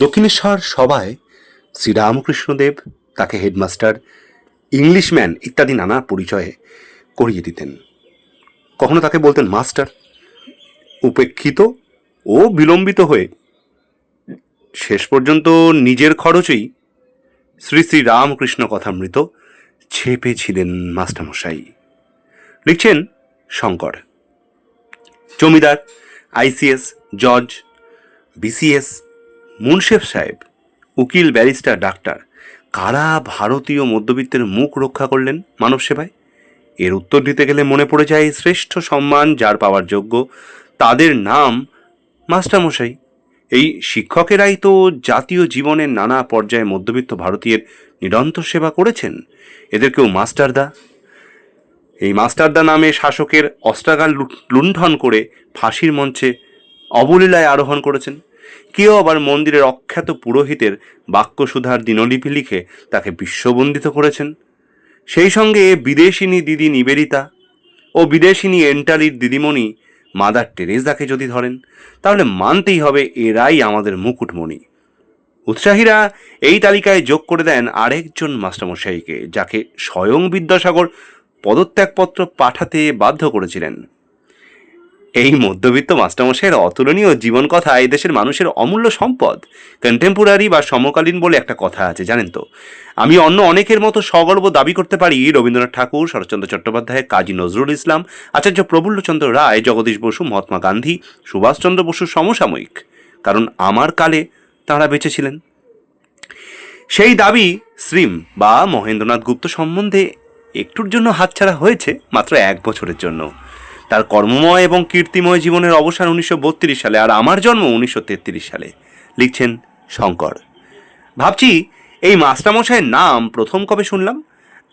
দক্ষিণেশ্বর সভায় শ্রীরামকৃষ্ণদেব তাকে headmaster, Englishman ইত্যাদি নানা পরিচয়ে করিয়ে দিতেন। কখনো তাকে বলতেন মাস্টার। উপেক্ষিত ও বিলম্বিত হয়ে শেষ পর্যন্ত নিজের খরচেই শ্রী শ্রী রামকৃষ্ণ কথামৃত ছেপেছিলেন মাস্টারমশাই। লিখছেন শঙ্কর। জমিদার, আইসিএস, জজ, বিসিএস মুনশেফ সাহেব, উকিল ব্যারিস্টার ডাক্তার, কারা ভারতীয় মধ্যবিত্তের মুখ রক্ষা করলেন মানব সেবায়? এর উত্তর দিতে গেলে মনে পড়ে যায় শ্রেষ্ঠ সম্মান যার পাওয়ার যোগ্য তাদের নাম মাস্টারমশাই। এই শিক্ষকেরাই তো জাতীয় জীবনের নানা পর্যায়ে মধ্যবিত্ত ভারতীয়ের নিরন্তর সেবা করেছেন। এদেরকেও মাস্টারদা এই মাস্টারদা নামে শাসকের অস্ত্রাগার লুণ্ঠন করে ফাঁসির মঞ্চে অবলীলায় আরোহণ করেছেন। কেউ আবার মন্দিরের অখ্যাত পুরোহিতের বাক্যসুধার দিনলিপি লিখে তাকে বিশ্ববন্দিত করেছেন। সেই সঙ্গে বিদেশিনী দিদি নিবেদিতা ও বিদেশিনী এন্টালির দিদিমণি মাদার টেরেজাকে যদি ধরেন, তাহলে মানতেই হবে এরাই আমাদের মুকুটমণি। উৎসাহীরা এই তালিকায় যোগ করে দেন আরেকজন মাস্টারমশাইকে, যাকে স্বয়ং বিদ্যাসাগর পদত্যাগপত্র পাঠাতে বাধ্য করেছিলেন। এই মধ্যবিত্ত মাস্টারমশাইয়ের অতুলনীয় জীবন কথা দেশের মানুষের অমূল্য সম্পদ। কন্টেম্পোরারি বা সমকালীন বলে একটা কথা আছে, জানেন তো? আমি অন্য অনেকের মতো সগর্ব দাবি করতে পারি রবীন্দ্রনাথ ঠাকুর, শরৎচন্দ্র চট্টোপাধ্যায়, কাজী নজরুল ইসলাম, আচার্য প্রফুল্লচন্দ্র রায়, জগদীশ বসু, মহাত্মা গান্ধী, সুভাষচন্দ্র বসুর সমসাময়িক। কারণ আমার কালে তাঁরা বেঁচে ছিলেন। সেই দাবি শ্রীম বা মহেন্দ্রনাথ গুপ্ত সম্বন্ধে একটুর জন্য হাতছাড়া হয়েছে মাত্র এক বছরের জন্য। তার কর্মময় এবং কীর্তিময় জীবনের অবসান উনিশশো বত্রিশ সালে আর আমার জন্ম উনিশশো তেত্রিশ সালে। লিখছেন শঙ্কর। ভাবছি এই মাস্টারমশাইয়ের নাম প্রথম কবে শুনলাম?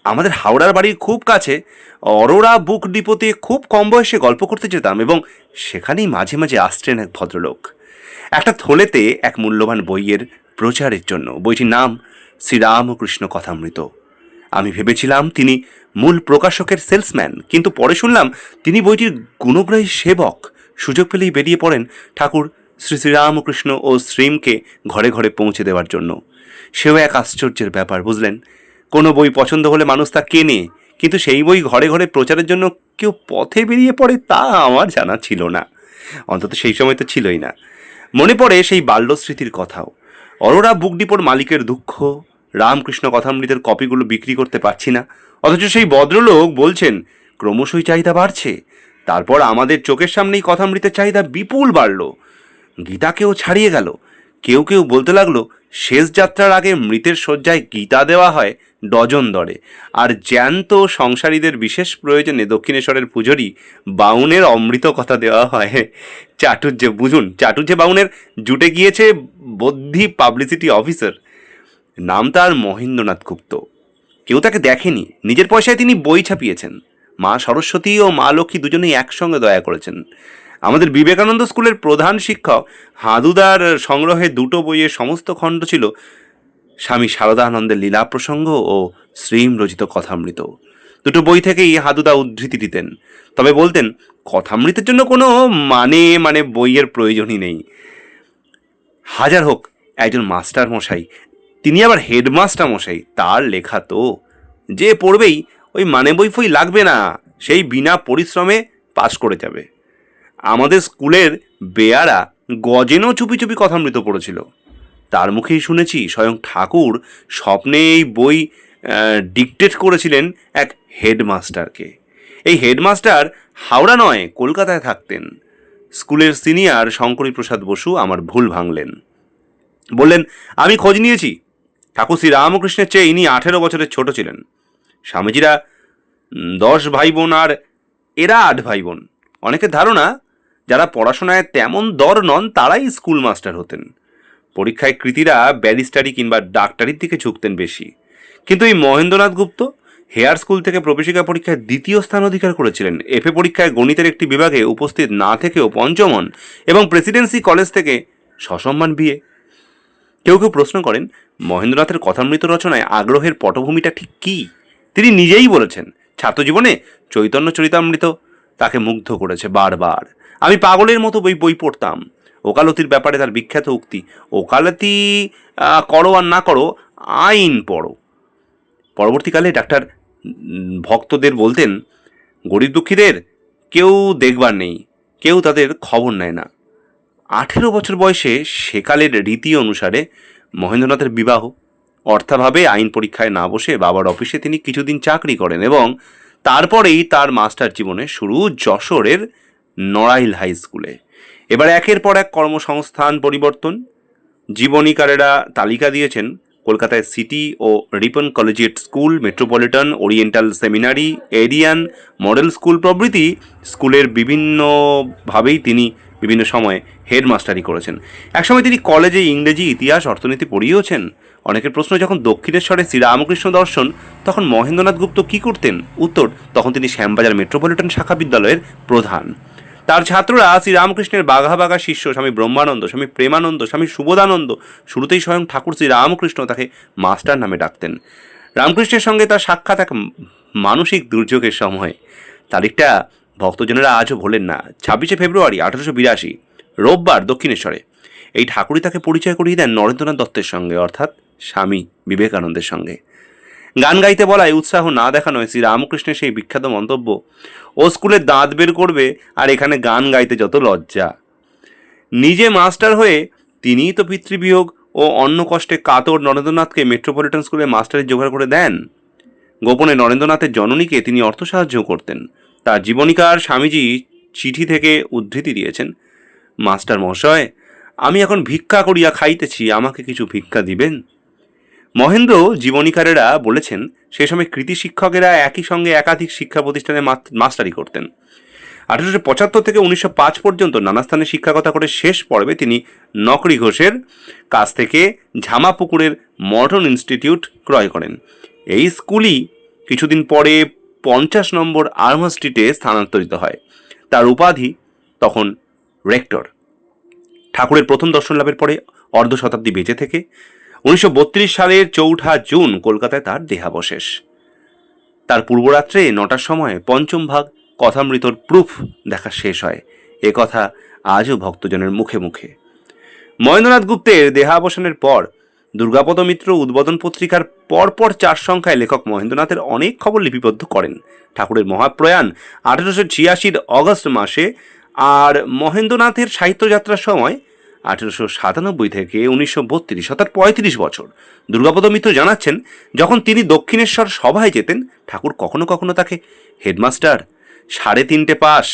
আমাদের হাওড়ার বাড়ির খুব কাছে অরোরা বুক ডিপোতে খুব কম বয়সে গল্প করতে যেতাম এবং সেখানেই মাঝে মাঝে আসতেন এক ভদ্রলোক। একটা থলেতে এক মূল্যবান বইয়ের প্রচারের জন্য। বইটির নাম শ্রীরামকৃষ্ণ কথামৃত। আমি ভেবেছিলাম তিনি মূল প্রকাশকের সেলসম্যান। কিন্তু পরে শুনলাম তিনি বইটির গুণগ্রাহী সেবক। সুযোগ পেলেই বেরিয়ে পড়েন ঠাকুর শ্রী শ্রীরামকৃষ্ণ ও শ্রীমকে ঘরে ঘরে পৌঁছে দেওয়ার জন্য। সেও এক আশ্চর্যের ব্যাপার, বুঝলেন? কোনো বই পছন্দ হলে মানুষ তা কেনে, কিন্তু সেই বই ঘরে ঘরে প্রচারের জন্য কেউ পথে বেরিয়ে পড়ে তা আমার জানা ছিল না। অন্তত সেই সময় তো ছিলই না। মনে পড়ে সেই বাল্য স্মৃতির কথাও। অরোরা বুক ডিপোর মালিকের দুঃখ রামকৃষ্ণ কথামৃতের কপিগুলো বিক্রি করতে পারছি না। অথচ সেই ভদ্রলোক বলছেন, ক্রমশই চাহিদা বাড়ছে। তারপর আমাদের চোখের সামনেই কথামৃতের চাহিদা বিপুল বাড়ল। গীতাকেও ছাড়িয়ে গেল। কেউ কেউ বলতে লাগল, শেষ যাত্রার আগে মৃতের শয্যায় গীতা দেওয়া হয় ডজন দরে। আর জ্যান্ত সংসারীদের বিশেষ প্রয়োজনে দক্ষিণেশ্বরের পুজোরই বাউনের অমৃত কথা দেওয়া হয়। চাটুর্যে বুঝুন চাটুর্যে বাউনের জুটে গিয়েছে বদ্ধি পাবলিসিটি অফিসার। নাম তার মহেন্দ্রনাথ গুপ্ত। কেউ তাকে দেখেনি। নিজের পয়সায় তিনি বই ছাপিয়েছেন। মা সরস্বতী ও মা লক্ষ্মী দুজনেই একসঙ্গে দয়া করেছেন। আমাদের বিবেকানন্দ স্কুলের প্রধান শিক্ষক হাদুদার সংগ্রহে দুটো বইয়ের সমস্ত খণ্ড ছিল স্বামী শারদানন্দের লীলা প্রসঙ্গ ও শ্রীম রচিত কথামৃত। দুটো বই থেকেই হাদুদা উদ্ধৃতি দিতেন। তবে বলতেন, কথামৃতের জন্য কোনো মানে মানে বইয়ের প্রয়োজনই নেই। হাজার হোক, একজন মাস্টার মশাই তিনি আবার হেডমাস্টার মশাই, তার লেখা তো। যে পড়বেই, ওই মানে বই ফই লাগবে না, সেই বিনা পরিশ্রমে পাশ করে যাবে। আমাদের স্কুলের বেয়ারা গজেনও চুপি চুপি কথামৃত পড়েছিল। তার মুখেই শুনেছি স্বয়ং ঠাকুর স্বপ্নে এই বই ডিকটেট করেছিলেন এক হেডমাস্টারকে। এই হেডমাস্টার হাওড়া নয়, কলকাতায় থাকতেন। স্কুলের সিনিয়র শঙ্করী প্রসাদ বসু আমার ভুল ভাঙলেন। বললেন, আমি খোঁজ নিয়েছি ঠাকুর শ্রী রামকৃষ্ণের চেয়ে ইনি আঠেরো বছরের ছোট ছিলেন। স্বামীজিরা দশ ভাই বোন আর এরা আট ভাই বোন অনেকের ধারণা, যারা পড়াশোনায় তেমন দর নন, তারাই স্কুল মাস্টার হতেন। পরীক্ষায় কৃতীরা ব্যারিস্টারি কিংবা ডাক্তারির দিকে ঝুঁকতেন বেশি। কিন্তু এই মহেন্দ্রনাথ গুপ্ত হেয়ার স্কুল থেকে প্রবেশিকা পরীক্ষায় দ্বিতীয় স্থান অধিকার করেছিলেন। এফএ পরীক্ষায় গণিতের একটি বিভাগে উপস্থিত না থেকেও পঞ্চমন এবং প্রেসিডেন্সি কলেজ থেকে সসম্মান বিয়ে। কেউ কেউ প্রশ্ন করেন, মহেন্দ্রনাথের কথামৃত রচনায় আগ্রহের পটভূমিটা ঠিক কী? তিনি নিজেই বলেছেন, ছাত্রজীবনে চৈতন্য চরিতামৃত, তাকে মুগ্ধ করেছে বারবার। আমি পাগলের মতো বই বই পড়তাম। ওকালতির ব্যাপারে তার বিখ্যাত উক্তি, ওকালতি করো আর না করো, আইন পড়ো। পরবর্তীকালে ডাক্তার ভক্তদের বলতেন, গরিব দুঃখীদের কেউ দেখবার নেই, কেউ তাদের খবর নেয় না। আঠেরো বছর বয়সে সেকালের রীতি অনুসারে মহেন্দ্রনাথের বিবাহ। অর্থাভাবে আইন পরীক্ষায় না বসে বাবার অফিসে তিনি কিছুদিন চাকরি করেন এবং তারপরেই তার মাস্টার জীবনে শুরু যশোরের নড়াইল হাই স্কুলে। এবার একের পর এক কর্মসংস্থান পরিবর্তন। জীবনীকারেরা তালিকা দিয়েছেন কলকাতায় সিটি ও Ripon collegiate school, metropolitan, oriental seminary, Aryan model school প্রভৃতি স্কুলের বিভিন্নভাবেই তিনি বিভিন্ন সময়ে হেডমাস্টারি করেছেন। একসময় তিনি কলেজে ইংরেজি, ইতিহাস, অর্থনীতি পড়িয়েওছেন। অনেকের প্রশ্ন, যখন দক্ষিণেশ্বরে শ্রীরামকৃষ্ণ দর্শন, তখন মহেন্দ্রনাথ গুপ্ত কী করতেন? উত্তর, তখন তিনি শ্যামবাজার মেট্রোপলিটন শাখা বিদ্যালয়ের প্রধান। তার ছাত্ররা শ্রীরামকৃষ্ণের বাঘা বাঘা শিষ্য স্বামী ব্রহ্মানন্দ, স্বামী প্রেমানন্দ, স্বামী সুবোধানন্দ, শুরুতেই স্বয়ং ঠাকুর শ্রীরামকৃষ্ণ তাকে মাস্টার নামে ডাকতেন। রামকৃষ্ণের সঙ্গে তার সাক্ষাৎ এক মানসিক দুর্যোগের সময়। তারিখটা ভক্তজনেরা আজও ভোলেন না। ছাব্বিশে ফেব্রুয়ারি, আঠারোশো বিরাশি, রোববার দক্ষিণেশ্বরে। এই ঠাকুরই তাকে পরিচয় করিয়ে দেন নরেন্দ্রনাথ দত্তের সঙ্গে, অর্থাৎ স্বামী বিবেকানন্দের সঙ্গে। গান গাইতে বলায় উৎসাহ না দেখানোয় শ্রী রামকৃষ্ণের সেই বিখ্যাত মন্তব্য, ও স্কুলে দাঁত বের করবে আর এখানে গান গাইতে যত লজ্জা। নিজে মাস্টার হয়ে তিনিই তো পিতৃবিয়োগ ও অন্য কষ্টে কাতর নরেন্দ্রনাথকে মেট্রোপলিটন স্কুলে মাস্টারের জোগাড় করে দেন। গোপনে নরেন্দ্রনাথের জননীকে তিনি অর্থ সাহায্য করতেন। তার জীবনীকার স্বামীজি চিঠি থেকে উদ্ধৃতি দিয়েছেন। মাস্টার মহাশয়, আমি এখন ভিক্ষা করিয়া খাইতেছি, আমাকে কিছু ভিক্ষা দিবেন? মহেন্দ্র জীবনীকারেরা বলেছেন, সে সময় কৃতি শিক্ষকেরা একই সঙ্গে একাধিক শিক্ষা প্রতিষ্ঠানে মাস্টারি করতেন। আঠারোশো পঁচাত্তর থেকে উনিশশো পাঁচ পর্যন্ত নানা স্থানে শিক্ষকতা করে শেষ পর্বে তিনি নকরি ঘোষের কাছ থেকে ঝামাপুকুরের মডার্ন ইনস্টিটিউট ক্রয় করেন। এই স্কুলই কিছুদিন পরে পঞ্চাশ নম্বর আর্মা স্ট্রিটে স্থানান্তরিত হয়। তার উপাধি তখন রেক্টর। ঠাকুরের প্রথম দর্শন লাভের পরে অর্ধ শতাব্দী বেঁচে থেকে উনিশশো বত্রিশ সালের চৌঠা জুন কলকাতায় তার দেহাবশেষ। তার পূর্বরাত্রে নটার সময় পঞ্চম ভাগ কথামৃতর প্রুফ দেখা শেষ হয়। এ কথা আজও ভক্তজনের মুখে মুখে। মহেন্দ্রনাথ গুপ্তের দেহাবসানের পর দুর্গাপদ মিত্র উদ্বোধন পত্রিকার পরপর চার সংখ্যায় লেখক মহেন্দ্রনাথের অনেক খবর লিপিবদ্ধ করেন। ঠাকুরের মহাপ্রয়াণ আঠেরোশো ছিয়াশির অগস্ট মাসে আর মহেন্দ্রনাথের সাহিত্যযাত্রার সময় আঠেরোশো সাতানব্বই থেকে উনিশশো বত্রিশ অর্থাৎ পঁয়ত্রিশ বছর। দুর্গাপদ মিত্র জানাচ্ছেন, যখন তিনি দক্ষিণেশ্বর সভায় যেতেন, ঠাকুর কখনো কখনো তাকে হেডমাস্টার, সাড়ে তিনটে পাস,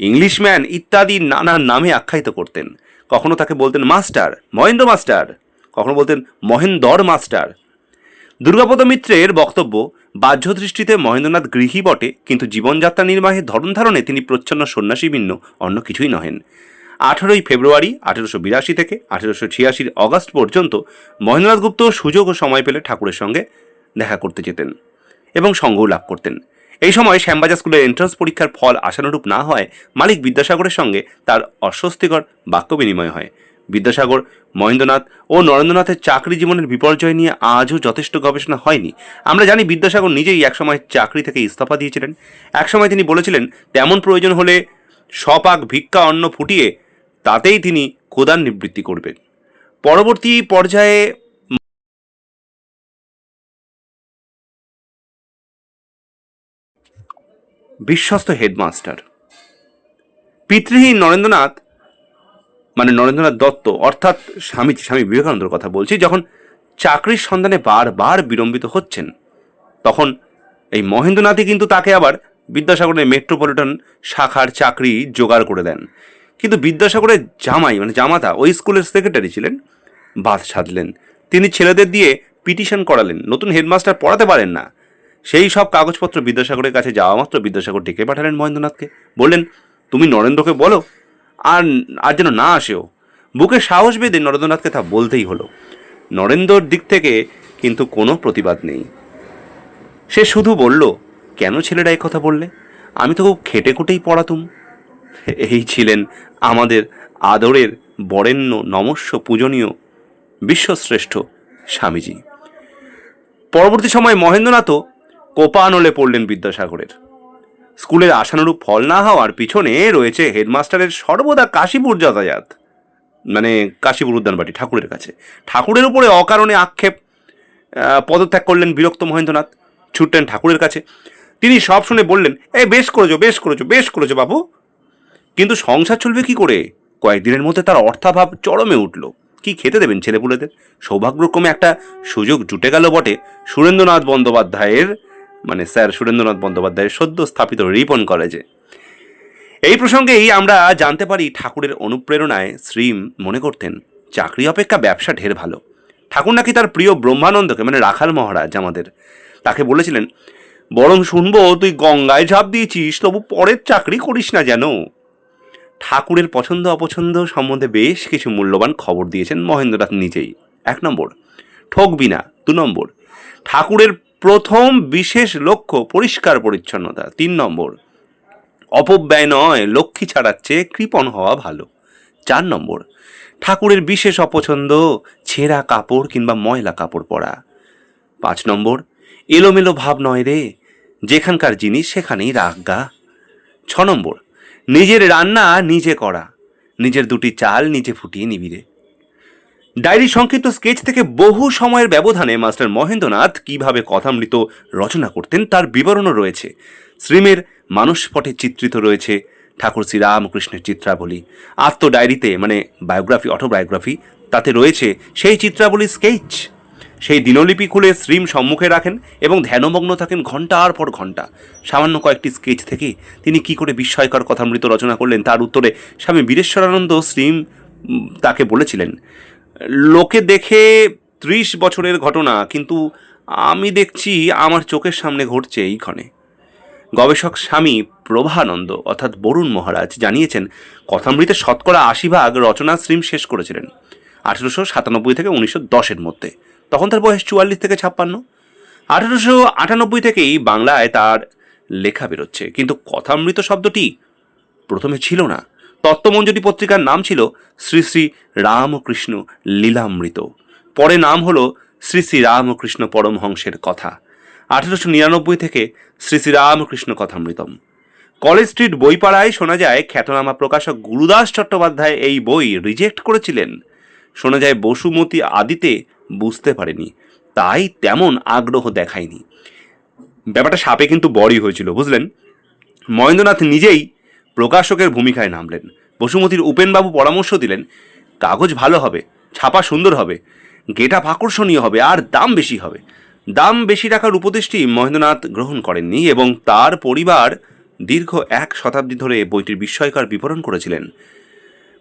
ইংলিশম্যান ইত্যাদি নানা নামে আখ্যায়িত করতেন। কখনো তাকে বলতেন মাস্টার, মহেন্দ্র মাস্টার। কখনো বলতেন মহেন্দর মাস্টার। দুর্গাপদ মিত্রের বক্তব্য বাহ্য দৃষ্টিতে মহেন্দ্রনাথ গৃহী বটে, কিন্তু জীবনযাত্রা নির্বাহের ধরন ধারণে তিনি প্রচ্ছন্ন সন্ন্যাসী ভিন্ন, অন্য কিছুই নহেন। আঠেরোই ফেব্রুয়ারি আঠেরোশো বিরাশি থেকে আঠেরোশো ছিয়াশির অগাস্ট পর্যন্ত মহেন্দ্রনাথ গুপ্ত সুযোগ ও সময় পেলে ঠাকুরের সঙ্গে দেখা করতে যেতেন এবং সঙ্গও লাভ করতেন। এই সময় শ্যামবাজার স্কুলের এন্ট্রান্স পরীক্ষার ফল আশানুরূপ না হয় মালিক বিদ্যাসাগরের সঙ্গে তার অস্বস্তিকর বাক্য বিনিময় হয়। বিদ্যাসাগর, মহেন্দ্রনাথ ও নরেন্দ্রনাথের চাকরি জীবনের বিপর্যয় নিয়ে আজও যথেষ্ট গবেষণা হয়নি। আমরা জানি বিদ্যাসাগর নিজেই একসময় চাকরি থেকে ইস্তফা দিয়েছিলেন। একসময় তিনি বলেছিলেন, তেমন প্রয়োজন হলে সপাক ভিক্ষা অন্ন ফুটিয়ে তাতেই তিনি কোদান নিবৃত্তি করবেন। পরবর্তী পর্যায়ে বিশ্বস্ত হেডমাস্টার। পিতৃহীন নরেন্দ্রনাথ মানে নরেন্দ্রনাথ দত্ত, অর্থাৎ স্বামী স্বামী বিবেকানন্দর কথা বলছি, যখন চাকরির সন্ধানে বারবার বিলম্বিত হচ্ছেন, তখন এই মহেন্দ্রনাথই কিন্তু তাকে আবার বিদ্যাসাগরের মেট্রোপলিটন শাখার চাকরি জোগাড় করে দেন। কিন্তু বিদ্যাসাগরের জামাই মানে জামাতা, ওই স্কুলের সেক্রেটারি ছিলেন বাদ সাধলেন। তিনি ছেলেদের দিয়ে পিটিশন করালেন, নতুন হেডমাস্টার পড়াতে পারেন না। সেই সব কাগজপত্র বিদ্যাসাগরের কাছে যাওয়া মাত্র বিদ্যাসাগর ডেকে পাঠালেন মহেন্দ্রনাথকে। বললেন, তুমি নরেন্দ্রকে বলো আর আর যেন না আসেও। বুকে সাহস বেঁধে নরেন্দ্রনাথকে তা বলতেই হলো। নরেন্দ্রর দিক থেকে কিন্তু কোনো প্রতিবাদ নেই। সে শুধু বলল, কেন ছেলেরা এই কথা বললে? আমি তো খুব খেটে খুটেই পড়াতুম। এই ছিলেন আমাদের আদরের বরেণ্য নমস্য পূজনীয় বিশ্বশ্রেষ্ঠ স্বামীজি। পরবর্তী সময় মহেন্দ্রনাথও কোপানলে পড়লেন বিদ্যাসাগরের। স্কুলের আশানুরূপ ফল না হওয়ার পিছনে রয়েছে হেডমাস্টারের সর্বদা কাশীপুর যাতায়াত। মানে কাশীপুর উদ্যানবাটি ঠাকুরের কাছে। ঠাকুরের উপরে অকারণে আক্ষেপ পদত্যাগ করলেন বিরক্ত মহেন্দ্রনাথ। ছুটলেন ঠাকুরের কাছে। তিনি সব শুনে বললেন এ বেশ করেছ বেশ করেছ বেশ করেছ বাবু। কিন্তু সংসার চলবে কি করে? কয়েকদিনের মধ্যে তার অর্থাভাব চরমে উঠল। কি খেতে দেবেন ছেলেপুলেদের? সৌভাগ্যক্রমে একটা সুযোগ জুটে গেল বটে সুরেন্দ্রনাথ বন্দ্যোপাধ্যায়ের মানে স্যার সুরেন্দ্রনাথ বন্দ্যোপাধ্যায়ের সদ্য স্থাপিত রিপন কলেজে। এই প্রসঙ্গেই আমরা জানতে পারি ঠাকুরের অনুপ্রেরণায় শ্রীম মনে করতেন, চাকরি অপেক্ষা ব্যবসা ঢের ভালো। ঠাকুর নাকি তার প্রিয় ব্রহ্মানন্দকে মানে রাখাল মহারাজ আমাদের, তাকে বলেছিলেন, বরং শুনব তুই গঙ্গায় ঝাঁপ দিয়েছিস, তবু পরের চাকরি করিস না যেন। ঠাকুরের পছন্দ অপছন্দ সম্বন্ধে বেশ কিছু মূল্যবান খবর দিয়েছেন মহেন্দ্রনাথ নিজেই। এক নম্বর, ঠকবি না। দু নম্বর, ঠাকুরের প্রথম বিশেষ লক্ষ্য পরিষ্কার পরিচ্ছন্নতা, তিন নম্বর। অপব্যয় নয়, লক্ষ্মী ছাড়াচ্ছে কৃপণ হওয়া ভালো। চার নম্বর, ঠাকুরের বিশেষ অপছন্দ, ছেঁড়া কাপড় কিংবা ময়লা কাপড় পরা। পাঁচ নম্বর, এলোমেলো ভাব নয় রে, যেখানকার জিনিস সেখানেই রাখগা ছ নম্বর, নিজের রান্না নিজে করা। নিজের দুটি চাল নিজে ফুটিয়ে নিবি রে। ডায়েরি সংক্ষিপ্ত স্কেচ থেকে বহু সময়ের ব্যবধানে মাস্টার মহেন্দ্রনাথ কীভাবে কথামৃত রচনা করতেন তার বিবরণও রয়েছে। শ্রীমের মানসপটে চিত্রিত রয়েছে ঠাকুর শ্রীরামকৃষ্ণের চিত্রাবলী। আত্ম ডায়েরিতে মানে বায়োগ্রাফি, অটোবায়োগ্রাফি, তাতে রয়েছে সেই চিত্রাবলী স্কেচ। সেই দিনলিপি খুলে শ্রীম সম্মুখে রাখেন এবং ধ্যানমগ্ন থাকেন ঘণ্টার পর ঘণ্টা সামান্য কয়েকটি স্কেচ থেকে তিনি কি করে বিস্ময়কর কথামৃত রচনা করলেন তার উত্তরে স্বামী বীরেশ্বরানন্দ শ্রীম তাকে বলেছিলেন লোকে দেখে ত্রিশ বছরের ঘটনা, কিন্তু আমি দেখছি আমার চোখের সামনে ঘটছে এইক্ষণে গবেষক স্বামী প্রভানন্দ অর্থাৎ বরুণ মহারাজ জানিয়েছেন কথামৃতের শতকরা আশি ভাগ রচনা শ্রীম শেষ করেছিলেন, আঠেরোশো সাতানব্বই থেকে উনিশশো দশের মধ্যে। তখন তার বয়স চুয়াল্লিশ থেকে ছাপ্পান্ন। আঠেরোশো আটানব্বই থেকেই বাংলায় তার লেখা বেরোচ্ছে। কিন্তু কথামৃত শব্দটি প্রথমে ছিল না। তত্ত্বমঞ্জরি পত্রিকার নাম ছিল শ্রী শ্রী রামকৃষ্ণ লীলামৃত। পরে নাম হলো শ্রী শ্রী রামকৃষ্ণ পরমহংসের কথা। আঠেরোশো নিরানব্বই থেকে শ্রী শ্রী রামকৃষ্ণ কথামৃতম। কলেজ স্ট্রিট বইপাড়ায় শোনা যায়, খ্যাতনামা প্রকাশক গুরুদাস চট্টোপাধ্যায় এই বই রিজেক্ট করেছিলেন। শোনা যায়, বসুমতী আদিতে বুঝতে পারেনি, তাই তেমন আগ্রহ দেখায়নি। ব্যাপারটা সাপে কিন্তু বড়ই হয়েছিল, বুঝলেন? মহেন্দ্রনাথ নিজেই প্রকাশকের ভূমিকায় নামলেন। বসুমতির উপেনবাবু পরামর্শ দিলেন, কাগজ ভালো হবে, ছাপা সুন্দর হবে, গেটা আকর্ষণীয় হবে, আর দাম বেশি হবে। দাম বেশি রাখার উপদেশটি মহেন্দ্রনাথ গ্রহণ করেননি এবং তার পরিবার দীর্ঘ এক শতাব্দী ধরে বইটির বিস্ময়কর বিবরণ করেছিলেন।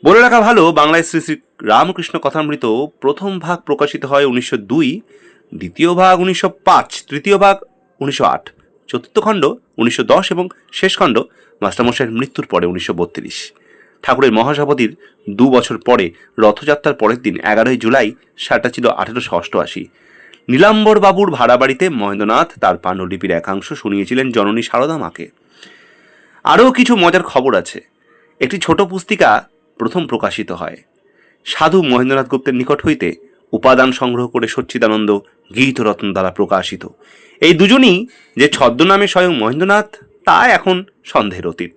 বলে রাখা ভালো, বাংলায় শ্রী শ্রী রামকৃষ্ণ কথামৃত প্রথম ভাগ প্রকাশিত হয় উনিশশো দুই, দ্বিতীয় ভাগ উনিশশো পাঁচ, তৃতীয় ভাগ উনিশশো আট, চতুর্থ খণ্ড উনিশশো দশ এবং শেষ খণ্ড মাস্টারমশাইয়ের মৃত্যুর পরে উনিশশো বত্রিশ। ঠাকুরের মহাসভাপতির দু বছর পরে রথযাত্রার পরের দিন এগারোই জুলাই সালটা ছিল আঠেরোশো অষ্টআশি। নীলাম্বর বাবুর ভাড়া বাড়িতে মহেন্দ্রনাথ তার পাণ্ডুলিপির একাংশ শুনিয়েছিলেন জননী সারদা মাকে। আরও কিছু মজার খবর আছে। একটি ছোট পুস্তিকা প্রথম প্রকাশিত হয়। সাধু মহেন্দ্রনাথ গুপ্তের নিকট হইতে উপাদান সংগ্রহ করে সচ্চিদানন্দ গীতরত্ন দ্বারা প্রকাশিত। এই দুজনই যে ছদ্মনামে স্বয়ং মহেন্দ্রনাথ, তা এখন সন্দেহের অতীত।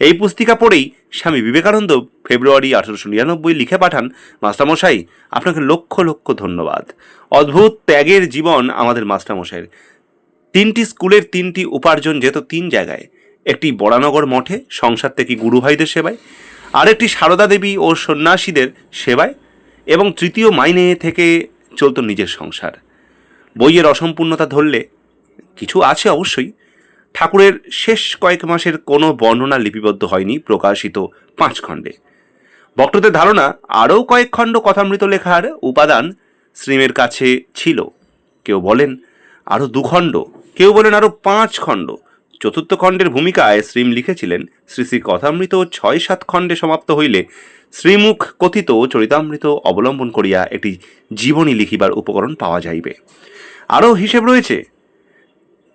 এই পুস্তিকা পড়েই স্বামী বিবেকানন্দ ফেব্রুয়ারি আঠারোশো নিরানব্বই লিখে পাঠান, মাস্টারমশাই, আপনাকে লক্ষ লক্ষ ধন্যবাদ। অদ্ভুত ত্যাগের জীবন আমাদের মাস্টারমশাইয়ের। তিনটি স্কুলের তিনটি উপার্জন যেত তিন জায়গায়, একটি বড়ানগর মঠে, সংসার থেকে গুরুভাইদের সেবায়, আরেকটি সারদা দেবী ও সন্ন্যাসীদের সেবায়, এবং তৃতীয় মাইনে থেকে চলত নিজের সংসার। বইয়ের অসম্পূর্ণতা ধরলে কিছু আছে অবশ্যই ঠাকুরের শেষ কয়েক মাসের কোনো বর্ণনা লিপিবদ্ধ হয়নি প্রকাশিত পাঁচ খণ্ডে। ভক্তদের ধারণা, আরও কয়েক খণ্ড কথামৃত লেখার উপাদান শ্রীমের কাছে ছিল। কেউ বলেন, আরও দুখণ্ড কেউ বলেন, আরও পাঁচ খণ্ড। চতুর্থ খণ্ডের ভূমিকায় শ্রীম লিখেছিলেন, শ্রী শ্রী কথামৃত ছয় সাত খণ্ডে সমাপ্ত হইলে শ্রীমুখ কথিত চরিতামৃত অবলম্বন করিয়া একটি জীবনী লিখিবার উপকরণ পাওয়া যাইবে। আরও হিসেব রয়েছে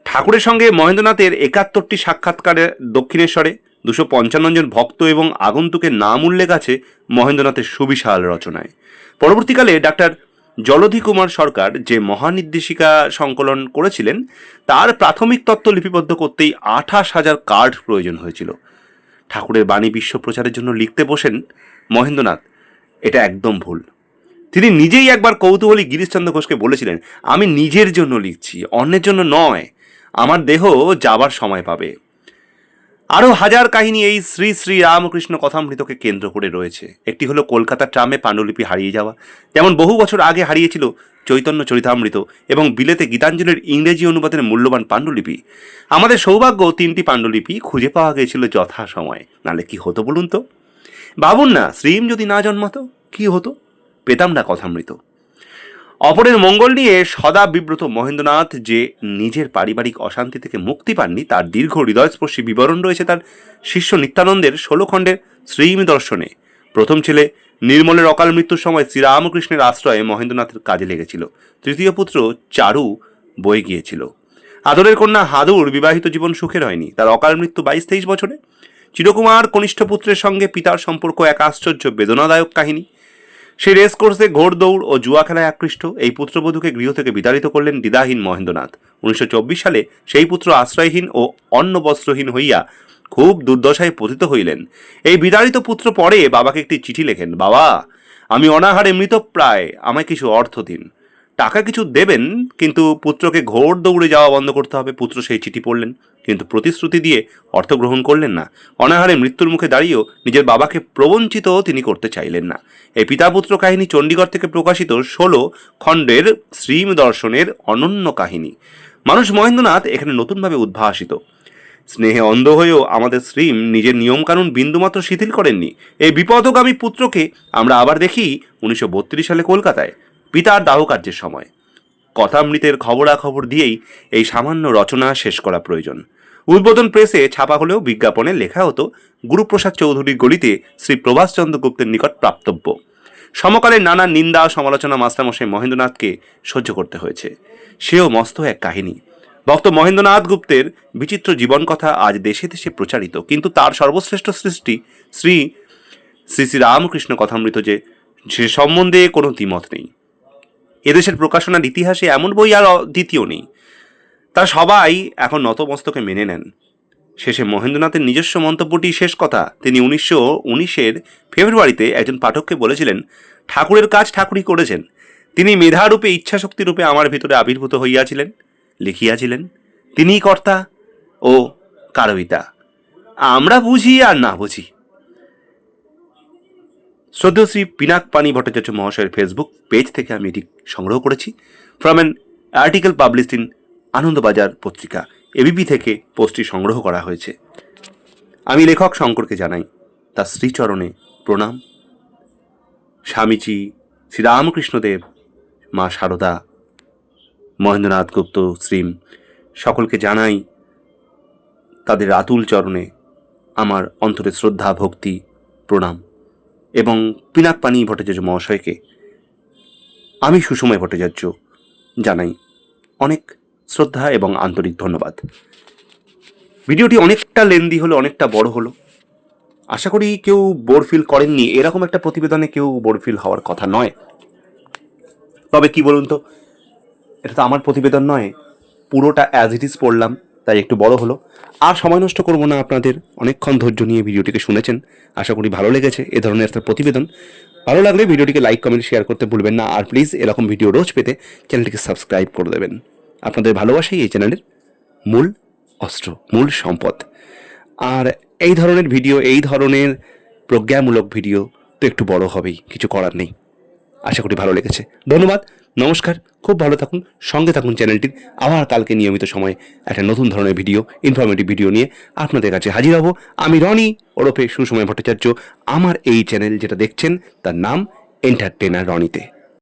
ঠাকুরের সঙ্গে মহেন্দ্রনাথের একাত্তরটি সাক্ষাৎকারে দক্ষিণেশ্বরে দুশো পঞ্চান্ন জন ভক্ত এবং আগন্তুকের নাম উল্লেখ আছে মহেন্দ্রনাথের সুবিশাল রচনায়। পরবর্তীকালে ডাক্তার জলধি কুমার সরকার যে মহানির্দেশিকা সংকলন করেছিলেন, তার প্রাথমিক তত্ত্ব লিপিবদ্ধ করতেই আঠাশ হাজার কার্ড প্রয়োজন হয়েছিল। ঠাকুরের বাণী বিশ্ব প্রচারের জন্য লিখতে বসেন মহেন্দ্রনাথ, এটা একদম ভুল। তিনি নিজেই একবার কৌতূহলী গিরিশচন্দ্র ঘোষকে বলেছিলেন, আমি নিজের জন্য লিখছি, অন্যের জন্য নয়। আমার দেহ যাবার সময় পাবে। আরও হাজার কাহিনী এই শ্রী শ্রী রামকৃষ্ণ কথামৃতকে কেন্দ্র করে রয়েছে। একটি হলো কলকাতা ট্রামে পাণ্ডুলিপি হারিয়ে যাওয়া। যেমন বহু বছর আগে হারিয়েছিল চৈতন্য চরিতামৃত এবং বিলেতে গীতাঞ্জলির ইংরেজি অনুবাদের মূল্যবান পাণ্ডুলিপি। আমাদের সৌভাগ্য, তিনটি পাণ্ডুলিপি খুঁজে পাওয়া গিয়েছিল যথা সময় নালে কি হতো বলুন তো? বাবুন না, শ্রীম যদি না জন্মাতো, কি হতো? পেতাম না কথামৃত। অপরের মঙ্গল নিয়ে সদা বিব্রত মহেন্দ্রনাথ যে নিজের পারিবারিক অশান্তি থেকে মুক্তি পাননি, তার দীর্ঘ হৃদয়স্পর্শী বিবরণ রয়েছে তার শিষ্য নিত্যানন্দের ষোলো খণ্ডের শ্রীম দর্শনে। প্রথম ছেলে নির্মলের অকাল মৃত্যুর সময় শ্রীরামকৃষ্ণের আশ্রয়ে মহেন্দ্রনাথের কাজে লেগেছিল। তৃতীয় পুত্র চারু বয়ে গিয়েছিল। আদরের কন্যা হাদুর বিবাহিত জীবন সুখের হয়নি। তার অকাল মৃত্যু বাইশ তেইশ বছরে। চিরকুমার কনিষ্ঠ পুত্রের সঙ্গে পিতার সম্পর্ক এক আশ্চর্য বেদনাদায়ক কাহিনী। সেই রেস কোর্সে ঘোর দৌড় ও জুয়া খেলায় আকৃষ্ট এই পুত্রবধূকে গৃহ থেকে বিতাড়িত করলেন দ্বিধাহীন মহেন্দ্রনাথ। উনিশশো চব্বিশ সালে সেই পুত্র আশ্রয়হীন ও অন্ন বস্ত্রহীন হইয়া খুব দুর্দশায় পতিত হইলেন। এই বিতাড়িত পুত্র পরে বাবাকে একটি চিঠি লেখেন, বাবা, আমি অনাহারে মৃতপ্রায় আমায় কিছু অর্থ দিন। টাকা কিছু দেবেন, কিন্তু পুত্রকে ঘোর দৌড়ে যাওয়া বন্ধ করতে হবে। পুত্র সেই চিঠি পড়লেন, কিন্তু প্রতিশ্রুতি দিয়ে অর্থ গ্রহণ করলেন না। অনাহারে মৃত্যুর মুখে দাঁড়িয়েও নিজের বাবাকে প্রবঞ্চিত তিনি করতে চাইলেন না। এই পিতাপুত্র কাহিনী চণ্ডীগড় থেকে প্রকাশিত ষোলো খণ্ডের শ্রীম দর্শনের অনন্য কাহিনী। মানুষ মহেন্দ্রনাথ এখানে নতুনভাবে উদ্ভাসিত। স্নেহে অন্ধ হয়েও আমাদের শ্রীম নিজের নিয়মকানুন বিন্দুমাত্র শিথিল করেননি। এই বিপদগামী পুত্রকে আমরা আবার দেখি উনিশশো বত্রিশ সালে কলকাতায়। পিতার দাহকার্যের সময়। কথামৃতের খবরাখবর দিয়েই এই সামান্য রচনা শেষ করা প্রয়োজন। উদ্বোধন প্রেসে ছাপা হলেও বিজ্ঞাপনে লেখা হতো, গুরুপ্রসাদ চৌধুরীর গলিতে শ্রী প্রভাষচন্দ্র গুপ্তের নিকট প্রাপ্তব্য। সমকালে নানা নিন্দা ও সমালোচনা মাস্টারমশাই মহেন্দ্রনাথকে সহ্য করতে হয়েছে। সেও মস্ত এক কাহিনী। ভক্ত মহেন্দ্রনাথ গুপ্তের বিচিত্র জীবন কথা আজ দেশে দেশে প্রচারিত, কিন্তু তার সর্বশ্রেষ্ঠ সৃষ্টি শ্রী শ্রী শ্রী রামকৃষ্ণ কথামৃত যে, সে সম্বন্ধে কোনো দ্বিমত নেই। এদেশের প্রকাশনার ইতিহাসে এমন বই আর দ্বিতীয় নেই। তা সবাই এখন নতমস্তকে মেনে নেন। শেষে মহেন্দ্রনাথের নিজস্ব মন্তব্যটি শেষ কথা। তিনি উনিশশো উনিশের ফেব্রুয়ারিতে একজন পাঠককে বলেছিলেন, ঠাকুরের কাজ ঠাকুরই করেছেন। তিনি মেধারূপে ইচ্ছাশক্তিরূপে আমার ভিতরে আবির্ভূত হইয়াছিলেন, লিখিয়াছিলেন। তিনিই কর্তা ও কারবিতা আমরা বুঝি আর না বুঝি। শ্রদ্ধেয় শ্রী পিনাক পানি ভট্টাচার্য মহাশয়ের ফেসবুক পেজ থেকে আমি এটি সংগ্রহ করেছি। From an article published in Anandabazar Patrika ABP থেকে পোস্টটি সংগ্রহ করা হয়েছে। আমি লেখক শঙ্করকে জানাই, তার শ্রীচরণে প্রণাম। স্বামীজি শ্রীরামকৃষ্ণদেব, মা সারদা, মহেন্দ্রনাথ গুপ্ত, শ্রীম, সকলকে জানাই, তাদের আতুল চরণে আমার অন্তরে শ্রদ্ধা, ভক্তি, প্রণাম। এবং পিনাক পানি ভট্টাচার্য মহাশয়কে আমি সুসময় ভট্টাচার্য জানাই অনেক শ্রদ্ধা এবং আন্তরিক ধন্যবাদ। ভিডিওটি অনেকটা লেন্দি হলো, অনেকটা বড় হলো। আশা করি কেউ বোর ফিল করেননি, এরকম একটা প্রতিবেদনে কেউ বোর ফিল হওয়ার কথা নয়। তবে কি বলুন তো, এটা তো আমার প্রতিবেদন নয়, পুরোটা অ্যাজ ইট ইজ পড়লাম। তাই একটু বড় হলো। আর সময় নষ্ট করব না আপনাদের। অনেকক্ষণ ধৈর্য নিয়ে ভিডিওটিকে শুনেছেন। আশা করি ভালো লেগেছে। এ ধরনের একটা প্রতিবেদন। ভালো লাগলে ভিডিওটিকে লাইক কমেন্ট শেয়ার করতে ভুলবেন না। আর প্লিজ এরকম ভিডিও রোজ পেতে চ্যানেলটিকে সাবস্ক্রাইব করে দেবেন। আপনাদের ভালোবাসাই এই চ্যানেলের মূল অস্ত্র, মূল সম্পদ। আর এই ধরনের ভিডিও এই ধরনের প্রজ্ঞামূলক ভিডিও তো একটু বড় হবেই। কিছু করার নেই। আশা করি ভালো লেগেছে। ধন্যবাদ। নমস্কার, খুব ভালো থাকুন, সঙ্গে থাকুন চ্যানেলটির আবার কালকে নিয়মিত সময়ে একটা নতুন ধরনের ভিডিও ইনফরমেটিভ ভিডিও নিয়ে আপনাদের কাছে হাজির হব। আমি রনি ওরফে সুসময় ভট্টাচার্য, আমার এই চ্যানেল যেটা দেখছেন, তার নাম এন্টারটেনার রনিতে।